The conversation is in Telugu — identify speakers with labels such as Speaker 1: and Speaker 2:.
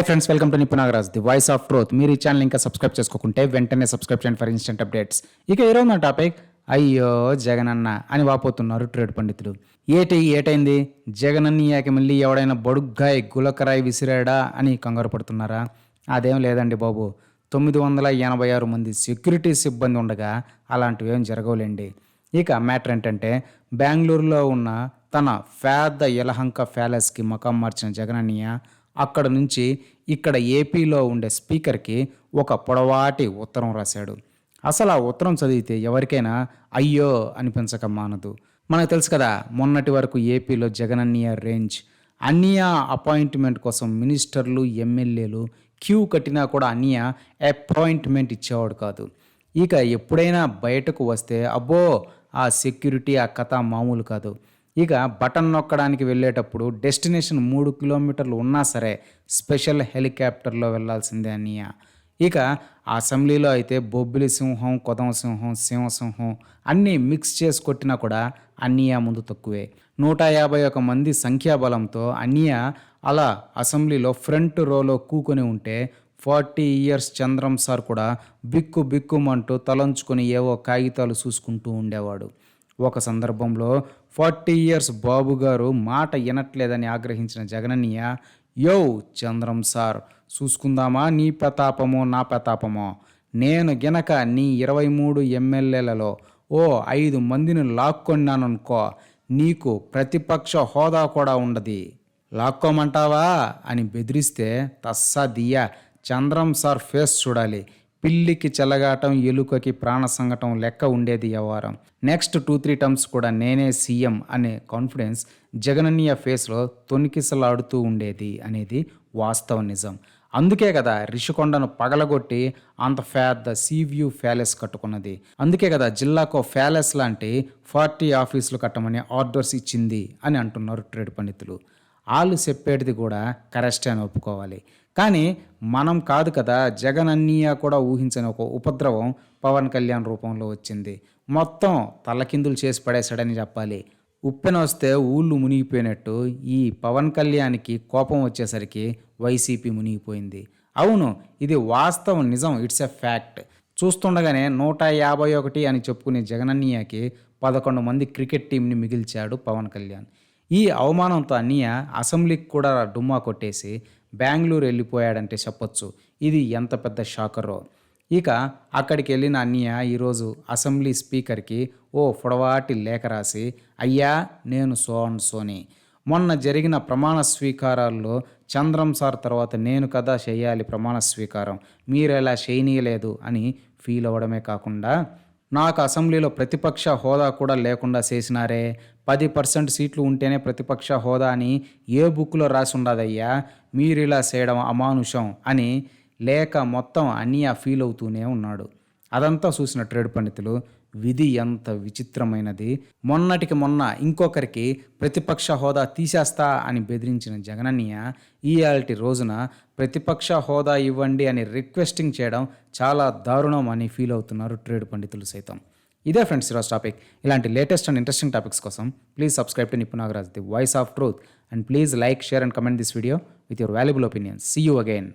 Speaker 1: Hi friends welcome to Nipunagaraj the voice of truth మీరు ఈ ఛానల్ ఇంకా సబ్స్క్రైబ్ చేసుకోకుంటే వెంటనే సబ్స్క్రైబ్ చేయండి ఫర్ ఇన్స్టెంట్ అప్డేట్స్ ఇక ఈరోజు నా టాపిక్ అయ్యో జగనన్న అని వాపోతున్నారు ట్రేడ్ పండితులు. ఏటి ఏటైంది? జగనన్నయ్యకి మళ్ళీ ఎవడైనా బడుగ్గాయ్ గులకరాయి విసిరాడా అని కంగారు పడుతున్నారా? అదేం లేదండి బాబు. తొమ్మిది వందల ఎనభై ఆరు మంది సెక్యూరిటీ సిబ్బంది ఉండగా అలాంటివి ఏం జరగవులేండి. ఇక మ్యాటర్ ఏంటంటే బెంగళూరులో ఉన్న తన పేద యలహంక ప్యాలెస్కి మకం మార్చిన జగనన్నయ్య అక్కడ నుంచి ఇక్కడ ఏపీలో ఉండే స్పీకర్కి ఒక పొడవాటి ఉత్తరం రాశాడు. అసలు ఆ ఉత్తరం చదివితే ఎవరికైనా అయ్యో అనిపించక మానదు. మనకు తెలుసు కదా మొన్నటి వరకు ఏపీలో జగనన్నయ్య రేంజ్ అన్నయ్య అపాయింట్మెంట్ కోసం మినిస్టర్లు ఎమ్మెల్యేలు క్యూ కట్టినా కూడా అన్నయ్య అపాయింట్మెంట్ ఇచ్చేవాడు కాదు. ఇక ఎప్పుడైనా బయటకు వస్తే అబ్బో ఆ సెక్యూరిటీ ఆ కథ మామూలు కాదు. ఇక బటన్ నొక్కడానికి వెళ్ళేటప్పుడు డెస్టినేషన్ మూడు కిలోమీటర్లు ఉన్నా సరే స్పెషల్ హెలికాప్టర్లో వెళ్ళాల్సిందే అన్నయ్య. ఇక అసెంబ్లీలో అయితే బొబ్బిలి సింహం కొదమ సింహం సింహసింహం అన్నీ మిక్స్ చేసి కొట్టినా కూడా అన్నయ్య ముందు తక్కువే. నూట యాభై ఒక మంది సంఖ్యాబలంతో అన్నయ్య అలా అసెంబ్లీలో ఫ్రంట్ రోలో కూకొని ఉంటే ఫార్టీ ఇయర్స్ చంద్రం సార్ కూడా బిక్కు బిక్కుమంటూ తలంచుకొని ఏవో కాగితాలు చూసుకుంటూ ఉండేవాడు. ఒక సందర్భంలో ఫార్టీ ఇయర్స్ బాబు గారు మాట వినట్లేదని ఆగ్రహించిన జగనన్నయ్య యో చంద్రం సార్ చూసుకుందామా నీ ప్రతాపమో నా ప్రతాపమో? నేను గనక నీ ఇరవై మూడు ఎమ్మెల్యేలలో ఓ ఐదు మందిని లాక్కొన్నాననుకో నీకు ప్రతిపక్ష హోదా కూడా ఉండదు. లాక్కోమంటావా? అని బెదిరిస్తే తస్సా దియ్యా చంద్రం సార్ ఫేస్ చూడాలి. పిల్లికి చెలగాటం ఎలుకకి ప్రాణ సంగటం లెక్క ఉండేది వ్యవహారం నెక్స్ట్ టూ త్రీ టర్మ్స్ కూడా నేనే సీఎం అనే కాన్ఫిడెన్స్ జగనన్నయ్య ఫేస్లో తొనికిసలాడుతూ ఉండేది అనేది వాస్తవ నిజం. అందుకే కదా రిషికొండను పగలగొట్టి అంత పెద్ద సీవ్యూ ప్యాలెస్ కట్టుకున్నది. అందుకే కదా జిల్లాకు ప్యాలెస్ లాంటి ఫార్టీ ఆఫీసులు కట్టమని ఆర్డర్స్ ఇచ్చింది అని అంటున్నారు ట్రేడ్ పండితులు. వాళ్ళు చెప్పేటిది కూడా కరెక్టే అని ఒప్పుకోవాలి. కానీ మనం కాదు కదా జగన్ అన్నయ్య కూడా ఊహించని ఒక ఉపద్రవం పవన్ కళ్యాణ్ రూపంలో వచ్చింది. మొత్తం తలకిందులు చేసి పడేశాడని చెప్పాలి. ఉప్పెన వస్తే ఊళ్ళు మునిగిపోయినట్టు ఈ పవన్ కళ్యాణ్కి కోపం వచ్చేసరికి వైసీపీ మునిగిపోయింది. అవును ఇది వాస్తవం నిజం ఇట్స్ ఎ ఫ్యాక్ట్ చూస్తుండగానే నూట యాభై ఒకటి అని చెప్పుకునే జగనన్నయ్యకి పదకొండు మంది క్రికెట్ టీంని మిగిల్చాడు పవన్ కళ్యాణ్. ఈ అవమానంతో అన్నయ్య అసెంబ్లీకి కూడా డుమ్మా కొట్టేసి బెంగళూరు వెళ్ళిపోయాడంటే చెప్పొచ్చు. ఇది ఎంత పెద్ద షాకరో ఇక అక్కడికి వెళ్ళిన అన్నయ్య ఈరోజు అసెంబ్లీ స్పీకర్కి ఓ పొడవాటి లేఖ రాసి అయ్యా నేను సో సోని. మొన్న జరిగిన ప్రమాణ స్వీకారాల్లో చంద్రం సార్ తర్వాత నేను కదా చేయాలి ప్రమాణ స్వీకారం. మీరు ఎలా చేయనీయలేదు అని ఫీల్ అవ్వడమే కాకుండా నాకు అసెంబ్లీలో ప్రతిపక్ష హోదా కూడా లేకుండా చేసినారే. పది పర్సెంట్ సీట్లు ఉంటేనే ప్రతిపక్ష హోదా అని ఏ బుక్లో రాసి ఉండదయ్యా? మీరు ఇలా చేయడం అమానుషం అని లేక మొత్తం అన్నయ్య ఫీల్ అవుతూనే ఉన్నాడు. అదంతా చూసిన ట్రేడ్ పండితులు విధి ఎంత విచిత్రమైనది. మొన్నటికి మొన్న ఇంకొకరికి ప్రతిపక్ష హోదా తీసేస్తా అని బెదిరించిన జగనన్నయ్య ఈయాల్టి రోజున ప్రతిపక్ష హోదా ఇవ్వండి అని రిక్వెస్టింగ్ చేయడం చాలా దారుణం అని ఫీల్ అవుతున్నారు ట్రేడ్ పండితులు సైతం. ఇదే ఫ్రెండ్స్ ఈరోజు టాపిక్. ఇలాంటి లేటెస్ట్ అండ్ ఇంట్రెస్టింగ్ టాపిక్స్ కోసం please subscribe to Nipunagaraj the voice of truth. And please like share and comment this video with your valuable opinion see you again